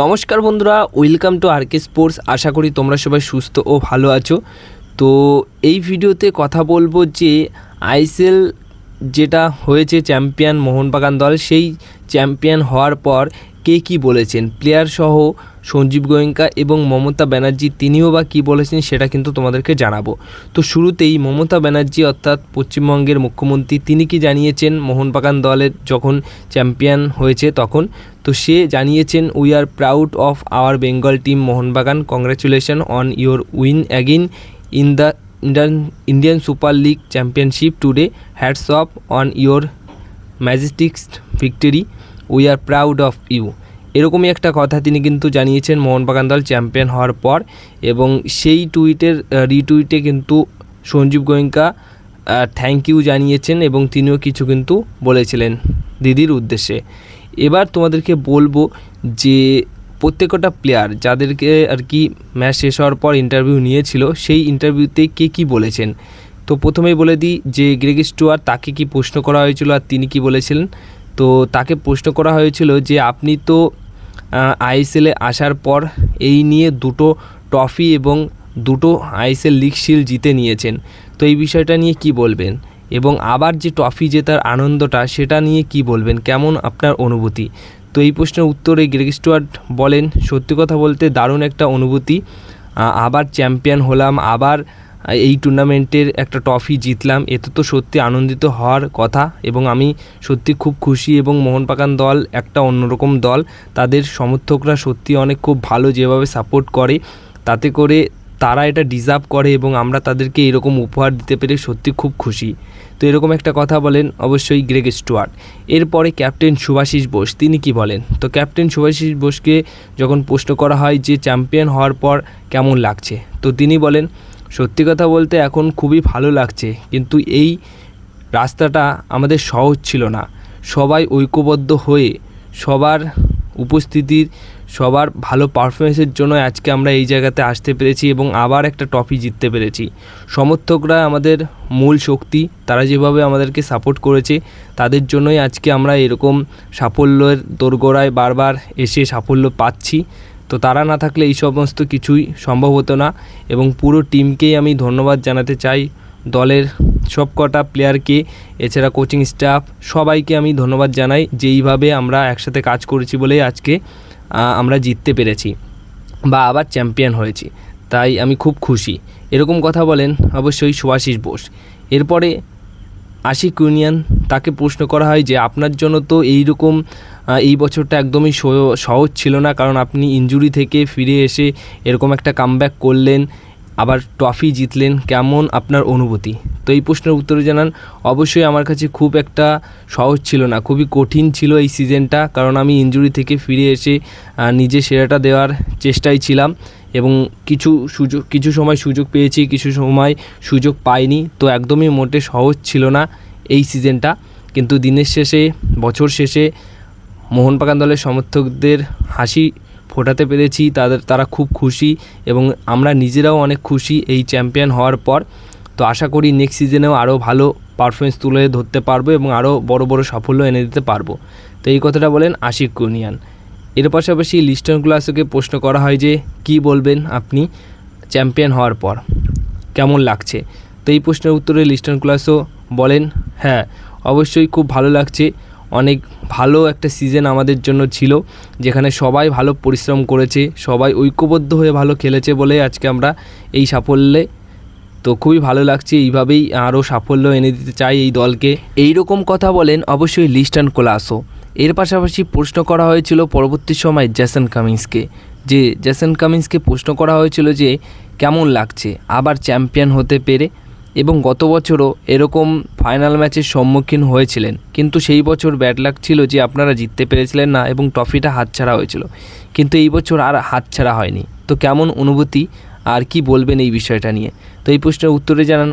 নমস্কার বন্ধুরা welcome to R K sports আশা করি তোমরা সবাই সুস্থ ও ভালো আছো। তো এই ভিডিওতে কথা বলব যে আইসিএল যেটা হয়েছে চ্যাম্পিয়ন মোহনবাগান দল, সেই চ্যাম্পিয়ন হওয়ার পর কে কি বলেছেন? প্লেয়ার সহ সঞ্জীব গোয়েঙ্কা এবং মমতা ব্যানার্জি তিনিও বা কী বলেছেন সেটা কিন্তু তোমাদেরকে জানাব। তো শুরুতেই মমতা ব্যানার্জি অর্থাৎ পশ্চিমবঙ্গের মুখ্যমন্ত্রী তিনি কি জানিয়েছেন? মোহনবাগান দলের যখন চ্যাম্পিয়ন হয়েছে তখন। তো সে জানিয়েছেন we are proud of our Bengal team Mohun Bagan. Congratulation on your win again in the Indian Indian super league championship today hats off on your majestics victory we are proud of you এরকমই একটা কথা তিনি কিন্তু জানিয়েছেন মোহনবাগান দল champion হওয়ার পর এবং সেই টুইটের রিটুইটে কিন্তু সঞ্জীব গোয়েঙ্কা থ্যাংক ইউ জানিয়েছেন এবং তিনিও কিছু কিন্তু বলেছিলেন দিদির উদ্দেশ্যে। এবার তোমাদেরকে বলব যে প্রত্যেকটা প্লেয়ার যাদেরকে আর কি ম্যাচ শেষ হওয়ার পর ইন্টারভিউ নিয়েছিল, সেই ইন্টারভিউতে কে কি বলেছেন? তো প্রথমেই বলে দিই যে গ্রেগ স্টুয়ার তাকে কি প্রশ্ন করা হয়েছিল আর তিনি কি বলেছিলেন? তো তাকে প্রশ্ন করা হয়েছিল যে আপনি তো আইএসএলে আসার পর এই নিয়ে দুটো ট্রফি এবং দুটো আইএসএল লিগ শিল্ড জিতে নিয়েছেন। তো এই বিষয়টা নিয়ে কি বলবেন? এবং আবার যে ট্রফি জেতার আনন্দটা, সেটা নিয়ে কি বলবেন? কেমন আপনার অনুভূতি? তো এই প্রশ্নের উত্তরে গ্রেগ স্টুয়ার্ট বলেন, সত্যি কথা বলতে দারুণ একটা অনুভূতি। আবার চ্যাম্পিয়ন হলাম, আবার এই টুর্নামেন্টের একটা ট্রফি জিতলাম। এতে তো সত্যি আনন্দিত হওয়ার কথা এবং আমি সত্যি খুব খুশি এবং মোহনবাগান দল একটা অন্যরকম দল। তাদের সমর্থকরা সত্যি অনেক খুব ভালো যেভাবে সাপোর্ট করে। তাতে করে তারা এটা ডিজার্ভ করে এবং আমরা তাদেরকে এরকম উপহার দিতে পেরে সত্যি খুব খুশি। তো এরকম একটা কথা বলেন অবশ্যই গ্রেগ স্টুয়ার্ট এরপরে ক্যাপ্টেন সুভাষিস বোস, তিনি কি বলেন? তো ক্যাপ্টেন সুভাষিস বোসকে যখন প্রশ্ন করা হয় যে চ্যাম্পিয়ন হওয়ার পর কেমন লাগছে? তো তিনি বলেন সত্যি কথা বলতে এখন খুবই ভালো লাগছে, কিন্তু এই রাস্তাটা আমাদের সহজ ছিল না। সবাই ঐক্যবদ্ধ হয়ে সবার উপস্থিতির, সবার ভালো পারফরমেন্সের জন্য আজকে আমরা এই জায়গাতে আসতে পেরেছি এবং আবার একটা ট্রফি জিততে পেরেছি। সমর্থকরা আমাদের মূল শক্তি, তারা যেভাবে আমাদেরকে সাপোর্ট করেছে, তাদের জন্যই আজকে আমরা এরকম সাফল্যের দোরগোড়ায় বারবার এসে সাফল্য পাচ্ছি। তো তারা না থাকলে এই সমস্ত কিছুই সম্ভব হতো না এবং পুরো টিমকেই আমি ধন্যবাদ জানাতে চাই দলের সব কটা প্লেয়ারকে, এছাড়া কোচিং স্টাফ সবাইকে আমি ধন্যবাদ জানাই যে এইভাবে আমরা একসাথে কাজ করেছি বলেই আজকে আমরা জিততে পেরেছি বা আবার চ্যাম্পিয়ন হয়েছি। তাই আমি খুব খুশি। এরকম কথা বলেন অবশ্যই সুভাষিস বোস। এরপরে আশিক ইউনিয়ন তাকে প্রশ্ন করা হয় যে আপনার জন্য তো এইরকম এই বছরটা একদমই সহ- সহজ ছিল না, কারণ আপনি ইনজুরি থেকে ফিরে এসে এরকম একটা কামব্যাক করলেন, আবার ট্রফি জিতলেন। কেমন আপনার অনুভূতি? তো এই প্রশ্নের উত্তরে জানান, অবশ্যই আমার কাছে খুব একটা সহজ ছিল না, খুবই কঠিন ছিল এই সিজনটা কারণ আমি ইনজুরি থেকে ফিরে এসে নিজে সেরাটা দেওয়ার চেষ্টায় ছিলাম এবং কিছু সুযোগ, কিছু সময় সুযোগ পেয়েছি, কিছু সময় সুযোগ পাইনি, তো একদমই মোটে সহজ ছিল না এই সিজনটা কিন্তু দিনের শেষে, বছর শেষে মোহনবাগান দলের সমর্থকদের হাসি ফোটাতে পেরেছি, তাদের, তারা খুব খুশি এবং আমরা নিজেরাও অনেক খুশি এই চ্যাম্পিয়ন হওয়ার পর। তো আশা করি নেক্সট সিজনেও আরও ভালো পারফরমেন্স তুলে ধরতে পারব এবং আরও বড় বড় সাফল্য এনে দিতে পারব। তো এই কথাটা বলেন আশিক কুনিয়ান। এর পাশাপাশি লিস্টন ক্লাসকে প্রশ্ন করা হয় যে, কি বলবেন আপনি চ্যাম্পিয়ন হওয়ার পর? কেমন লাগছে? তো এই প্রশ্নের উত্তরে লিস্টন ক্লাসও বলেন হ্যাঁ অবশ্যই খুব ভালো লাগছে। অনেক ভালো একটা সিজন আমাদের জন্য ছিল, যেখানে সবাই ভালো পরিশ্রম করেছে, সবাই ঐক্যবদ্ধ হয়ে ভালো খেলেছে বলে আজকে আমরা এই সাফল্যে, তো খুবই ভালো লাগছে, এইভাবেই আরও সাফল্য এনে দিতে চাই এই দলকে। এই রকম কথা বলেন অবশ্যই লিস্টন কোলাসো। এর পাশাপাশি প্রশ্ন করা হয়েছিল পরবর্তী সময় জ্যাসন কামিন্সকে, যে জ্যাসন কামিন্সকে প্রশ্ন করা হয়েছিল যে, কেমন লাগছে? আবার চ্যাম্পিয়ন হতে পেরে? এবং গত বছরও এরকম ফাইনাল ম্যাচের সম্মুখীন হয়েছিলেন। কিন্তু সেই বছর ব্যাড লাক ছিল যে আপনারা জিততে পেরেছিলেন না এবং ট্রফিটা হাতছাড়া হয়েছিল। কিন্তু এই বছর আর হাতছাড়া হয়নি। তো কেমন অনুভূতি? আর কি বলবেন এই বিষয়টা নিয়ে? তো এই প্রশ্নের উত্তরে জানান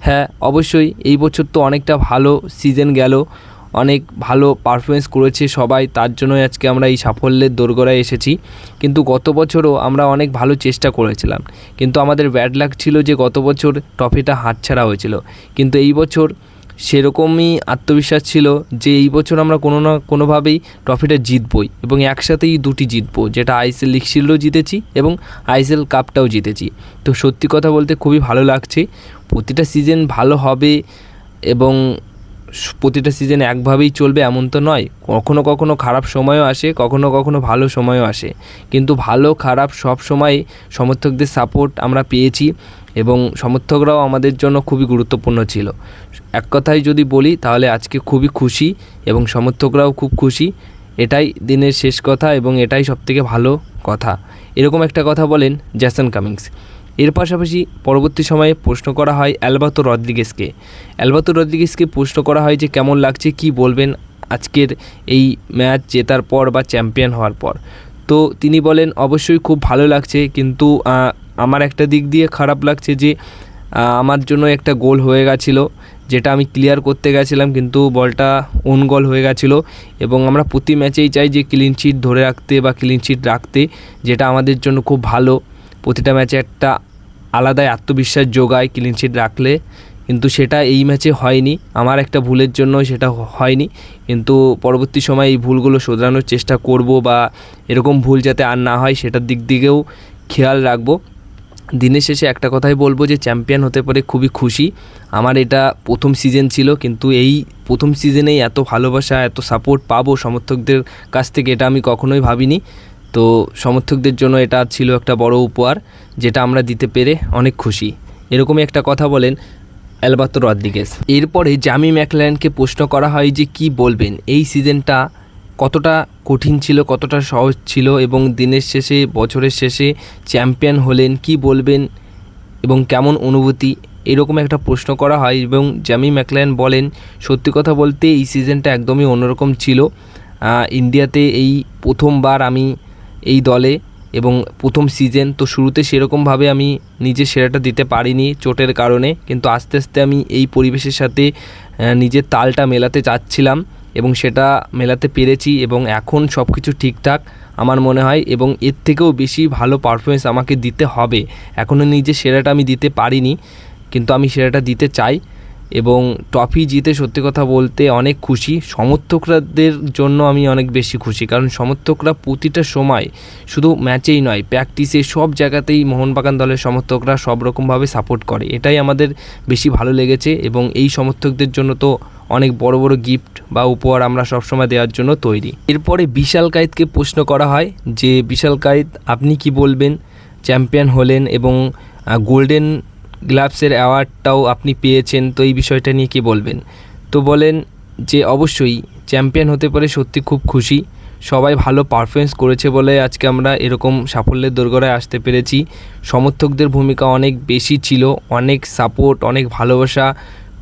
হ্যাঁ অবশ্যই এই বছর তো অনেকটা ভালো সিজন গেল। অনেক ভালো পারফরমেন্স করেছে সবাই, তার জন্যই আজকে আমরা এই সাফল্যের দোরগোড়ায় এসেছি। কিন্তু গত বছরও আমরা অনেক ভালো চেষ্টা করেছিলাম। কিন্তু আমাদের ব্যাড লাক ছিল যে গত বছর ট্রফিটা হাতছাড়া হয়েছিল। কিন্তু এই বছর সেরকমই আত্মবিশ্বাস ছিল যে এই বছর আমরা কোনো না কোনোভাবেই ট্রফিটা জিতবই এবং একসাথেই দুটি জিতবো, যেটা আইসিএল লিগ শিল্ডও জিতেছি এবং আইসিএল কাপটাও জিতেছি। তো সত্যি কথা বলতে খুবই ভালো লাগছে। প্রতিটা সিজন ভালো হবে এবং প্রতিটা সিজন একভাবেই চলবে এমন তো নয়। কখনো কখনো খারাপ সময়ও আসে, কখনো কখনো ভালো সময়ও আসে। কিন্তু ভালো, খারাপ সব সময় সমর্থকদের সাপোর্ট আমরা পেয়েছি এবং সমর্থকরাও আমাদের জন্য খুবই গুরুত্বপূর্ণ ছিল। এক কথায় যদি বলি, তাহলে আজকে খুবই খুশি এবং সমর্থকরাও খুব খুশি। এটাই দিনের শেষ কথা এবং এটাই সবথেকে ভালো কথা। এরকম একটা কথা বলেন জ্যাসন কামিংস এর পাশাপাশি পরবর্তী সময়ে প্রশ্ন করা হয় অ্যালবাতো রদ্রিগেসকে অ্যালবাতো রদ্রিগেসকে প্রশ্ন করা হয় যে, কেমন লাগছে? কি বলবেন আজকের এই ম্যাচ জেতার পর বা চ্যাম্পিয়ন হওয়ার পর? তো তিনি বলেন, অবশ্যই খুব ভালো লাগছে, কিন্তু আমার একটা দিক দিয়ে খারাপ লাগছে যে আমার জন্য একটা গোল হয়ে গেছিল, যেটা আমি ক্লিয়ার করতে গেছিলাম, কিন্তু বলটা ওন গোল হয়ে গেছিল এবং আমরা প্রতি ম্যাচেই চাই যে ক্লিন চিট ধরে রাখতে বা ক্লিন চিট রাখতে, যেটা আমাদের জন্য খুব ভালো। প্রতিটা ম্যাচে একটা আলাদাই আত্মবিশ্বাস যোগায় ক্লিনশিট রাখলে। কিন্তু সেটা এই ম্যাচে হয়নি। আমার একটা ভুলের জন্য সেটা হয়নি। কিন্তু পরবর্তী সময় এই ভুলগুলো শোধরানোর চেষ্টা করব বা এরকম ভুল যাতে আর না হয় সেটার দিক দিকেও খেয়াল রাখব। দিনের শেষে একটা কথাই বলব যে চ্যাম্পিয়ন হতে পারে খুবই খুশি। আমার এটা প্রথম সিজন ছিল, কিন্তু এই প্রথম সিজনেই এত ভালোবাসা, এত সাপোর্ট পাবো সমর্থকদের কাছ থেকে এটা আমি কখনোই ভাবিনি। তো সমর্থকদের জন্য এটা ছিল একটা বড় উপহার, যেটা আমরা দিতে পেরে অনেক খুশি। এরকমই একটা কথা বলেন অ্যালবাতো রদ্রিগেস এরপরে জামি ম্যাকল্যান্ডকে প্রশ্ন করা হয় যে কি বলবেন? এই সিজনটা কতটা কঠিন ছিল, কতটা সহজ ছিল এবং দিনের শেষে, বছরের শেষে চ্যাম্পিয়ন হলেন, কি বলবেন এবং কেমন অনুভূতি? এরকম একটা প্রশ্ন করা হয় এবং জামি ম্যাকল্যান বলেন, সত্যি কথা বলতে এই সিজনটা একদমই অন্যরকম ছিল। ইন্ডিয়াতে এই প্রথমবার আমি এই দলে এবং প্রথম সিজন তো শুরুতে সেরকমভাবে আমি নিজের সেরাটা দিতে পারিনি চোটের কারণে। কিন্তু আস্তে আস্তে আমি এই পরিবেশের সাথে নিজের তালটা মেলাতে চাচ্ছিলাম এবং সেটা মেলাতে পেরেছি এবং এখন সব কিছু ঠিকঠাক আমার মনে হয় এবং এর থেকেও বেশি ভালো পারফরমেন্স আমাকে দিতে হবে। এখনও নিজের সেরাটা আমি দিতে পারিনি, কিন্তু আমি সেরাটা দিতে চাই। এবং ট্রফি জিতে সত্যি কথা বলতে অনেক খুশি। সমর্থকরাদের জন্য আমি অনেক বেশি খুশি, কারণ সমর্থকরা প্রতিটা সময় শুধু ম্যাচেই নয়, প্র্যাকটিসে সব জায়গাতেই মোহনবাগান দলের সমর্থকরা সব রকমভাবে সাপোর্ট করে। এটাই আমাদের বেশি ভালো লেগেছে এবং এই সমর্থকদের জন্য তো অনেক বড় বড় গিফট বা উপহার আমরা সবসময় দেওয়ার জন্য তৈরি। এরপরে বিশাল কায়েতকে প্রশ্ন করা হয় যে, বিশাল কায়েত আপনি কি বলবেন? চ্যাম্পিয়ন হলেন এবং গোল্ডেন গ্লাভসের অ্যাওয়ার্ডটাও আপনি পেয়েছেন, তো এই বিষয়টা নিয়ে কি বলবেন? তো বলেন যে অবশ্যই চ্যাম্পিয়ন হতে পারে সত্যি খুব খুশি। সবাই ভালো পারফরমেন্স করেছে বলে আজকে আমরা এরকম সাফল্যের দোরগোড়ায় আসতে পেরেছি। সমর্থকদের ভূমিকা অনেক বেশি ছিল, অনেক সাপোর্ট অনেক ভালোবাসা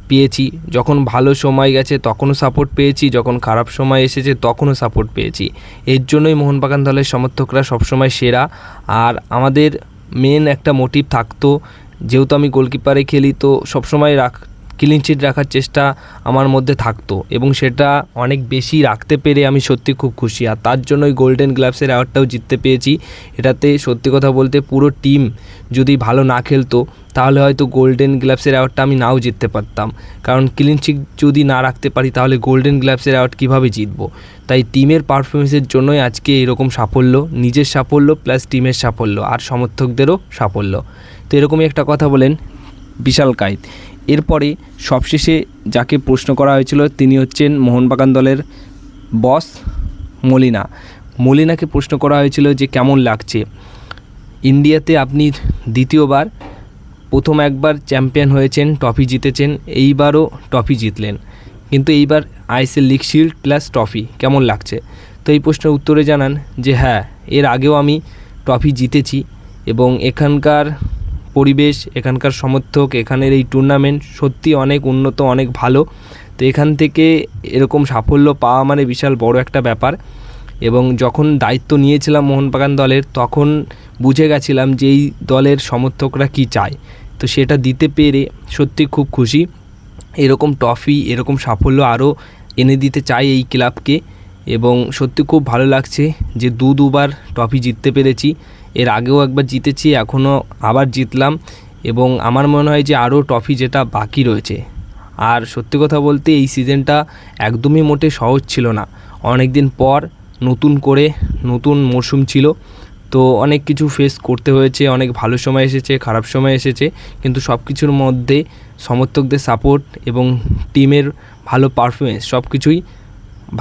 পেয়েছি। যখন ভালো সময় গেছে তখনও সাপোর্ট পেয়েছি, যখন খারাপ সময় এসেছে তখনও সাপোর্ট পেয়েছি। এর জন্যই মোহনবাগান দলের সমর্থকরা সবসময় সেরা। আর আমাদের মেন একটা মোটিভ থাকতো যেহেতু আমি গোলকিপারে খেলি তো সবসময় রাখ। ক্লিন চিট রাখার চেষ্টা আমার মধ্যে থাকতো এবং সেটা অনেক বেশি রাখতে পেরে আমি সত্যি খুব খুশি। আর তার জন্যই গোল্ডেন গ্লাভসের অ্যাওয়ার্ডটাও জিততে পেয়েছি এটাতে সত্যি কথা বলতে পুরো টিম যদি ভালো না খেলতো, তাহলে হয়তো গোল্ডেন গ্লাভসের অ্যাওয়ার্ডটা আমি নাও জিততে পারতাম। কারণ ক্লিন চিট যদি না রাখতে পারি, তাহলে গোল্ডেন গ্লাভসের অ্যাওয়ার্ড কীভাবে জিতবো? তাই টিমের পারফরমেন্সের জন্যই আজকে এরকম সাফল্য, নিজের সাফল্য প্লাস টিমের সাফল্য, আর সমর্থকদেরও সাফল্য। তো এরকমই একটা কথা বলেন বিশাল কায়েত এরপরে সবশেষে যাকে প্রশ্ন করা হয়েছিল তিনি হচ্ছেন মোহনবাগান দলের বস মলিনা। মলিনাকে প্রশ্ন করা হয়েছিল যে কেমন লাগছে? ইন্ডিয়াতে আপনি দ্বিতীয়বার, প্রথম একবার চ্যাম্পিয়ন হয়েছেন, ট্রফি জিতেছেন, এইবারও ট্রফি জিতলেন। কিন্তু এইবার ISL league shield plus trophy, কেমন লাগছে? তো এই প্রশ্নের উত্তরে জানান যে হ্যাঁ এর আগেও আমি ট্রফি জিতেছি এবং এখানকার পরিবেশ, এখানকার সমর্থক, এখানের এই টুর্নামেন্ট সত্যি অনেক উন্নত, অনেক ভালো। তো এখান থেকে এরকম সাফল্য পাওয়া মানে বিশাল বড় একটা ব্যাপার। এবং যখন দায়িত্ব নিয়েছিলাম মোহনবাগান দলের, তখন বুঝে গেছিলাম যে এই দলের সমর্থকরা কি চায়। তো সেটা দিতে পেরে সত্যি খুব খুশি। এরকম ট্রফি এরকম সাফল্য আরও এনে দিতে চাই এই ক্লাবকে এবং সত্যি খুব ভালো লাগছে যে দু দুবার ট্রফি জিততে পেরেছি। এর আগেও একবার জিতেছি, এখনও আবার জিতলাম এবং আমার মনে হয় যে আরও ট্রফি যেটা বাকি রয়েছে। আর সত্যি কথা বলতে এই সিজনটা একদমই মোটে সহজ ছিল না। অনেক দিন পর নতুন করে নতুন মরশুম ছিল, তো অনেক কিছু ফেস করতে হয়েছে, অনেক ভালো সময় এসেছে, খারাপ সময় এসেছে, কিন্তু সব কিছুর মধ্যে সমর্থকদের সাপোর্ট এবং টিমের ভালো পারফরমেন্স সব কিছুই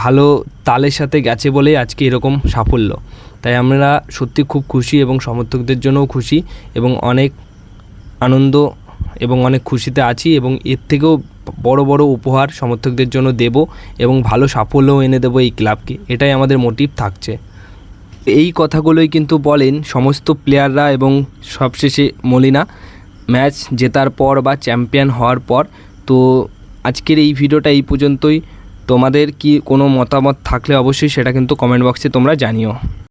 ভালো তালের সাথে গেছে বলেই আজকে এরকম সাফল্য। তাই আমরা সত্যি খুব খুশি এবং সমর্থকদের জন্যও খুশি এবং অনেক আনন্দ এবং অনেক খুশিতে আছি এবং এর থেকেও বড় বড় উপহার সমর্থকদের জন্য দেব এবং ভালো সাফল্যও এনে দেবো এই ক্লাবকে। এটাই আমাদের মোটিভ থাকছে। এই কথাগুলোই কিন্তু বলেন সমস্ত প্লেয়াররা এবং সবশেষে মলিনা, ম্যাচ জেতার পর বা চ্যাম্পিয়ন হওয়ার পর। তো আজকের এই ভিডিওটা এই পর্যন্তই। তোমাদের কি কোনো মতামত থাকলে অবশ্যই সেটা কিন্তু কমেন্ট বক্সে তোমরা জানিও।